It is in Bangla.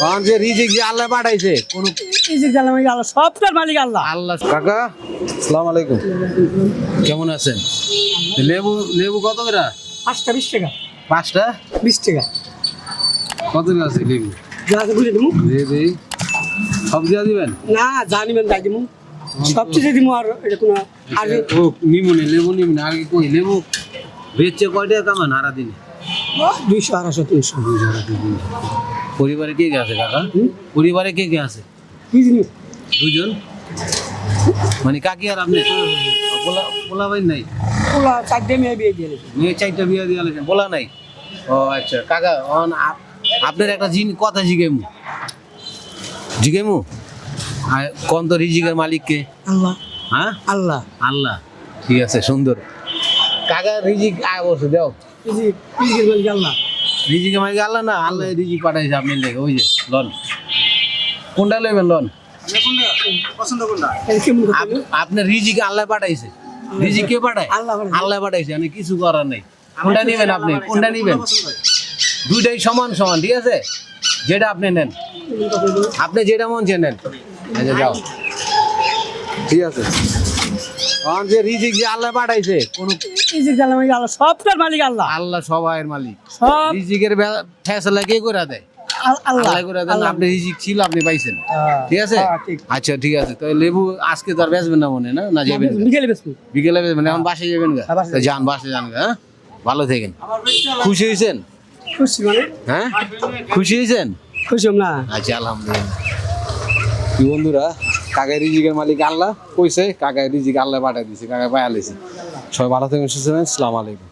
কারণ যে রিজিক যে আল্লাহ পাঠাইছে কোন ইজিক জানলাম আল্লাহ সবটার মালিক আল্লাহ। আল্লাহ কাকা সালাম আলাইকুম। কেমন আছেন? লেবু লেবু কত করে? পাঁচটা বিশ টাকা। পাঁচটা? বিশ টাকা। কত করে আছে লেবু? যা আছে বুঝে দিমু। দিয়ে দিই। সব দিয়ে দিবেন? না জানিবেন তাই দিমু। সব কিছু দিমু আর এটা কোনো আর নিমুনি লেবু নিমুনি। আগে কই লেবু বেচছে কয় টাকা কামান হারা দিনে দুইশো আড়াইশো তিনশো। পরিবারে কে কে আছে কাকা? পরিবারে কে কে আছে? দুজন মানে কাকি আর আপনি? পোলা পোলা ভাই নাই? ওলা চারটে মেয়ে বিয়ে দিয়ে। মেয়ে চারটা বিয়ে দিয়ে আলেছেন বলা নাই? ও আচ্ছা কাকা অন আপ- আপনার একটা জিন কথা জিগেমু জিগেমু আর কোন তো রিজিকের মালিককে আল্লাহ। হ্যাঁ? আল্লাহ। আল্লাহ। ঠিক আছে সুন্দর। কাকা রিজিক আয় বসে দাও ইজিক ইজিকের মালিক আল্লাহ রিজিকের মালিক আল্লাহ না আল্লাহ রিজিক পাঠাইছে আপনার লেগে ওই যে লন কোনটা লইবেন লন এটা কেমন কথা আপনার রিজিক আল্লাহ পাঠাইছে? রিজিক কে পাঠায়? আল্লাহ পাঠাইছে। মানে কিছু করার নেই। কোনটা নিবেন আপনি? কোনটা নিবেন? দুইটাই সমান সমান ঠিক আছে? যেটা আপনি নেন। আপনি যেটা মন চেয়ে নেন। যাও। ঠিক আছে। কারণ যে রিজিক যে আল্লাহ পাঠাইছে কোন ইজিক জানলাম আল্লাহ সবটার মালিক আল্লাহ। আল্লাহ সবাইয়ের মালিক। সব রিজিকের ফেসলা কে করে দেয়? আল্লাহ। আল্লাহ করে দেন আপনি রিজিক ছিল আপনি পাইছেন। ঠিক আছে? হ্যাঁ, আচ্ছা ঠিক আছে। তো লেবু আজকে তো আর বেচবেন না মনে না? না যাবেন বিকেলে বিকেলে বেচবেন এখন যাবেন গা? হ্যাঁ, যান বাসায় যান গা হ্যাঁ? ভালো থাকেন। খুশি হয়েছেন? খুশি মানে? হ্যাঁ? খুশি হয়েছেন? খুশি না। আচ্ছা আলহামদুলিল্লাহ। কি বন্ধুরা? কাকাই রিজিকের মালিক আল্লাহ কইছে, কাকাই রিজিক আল্লাহ পাঠাই দিছে, কাকাই পায়া লিছে সবাই ভালো থেকে সুস্থ থাকবেন আলাইকুম।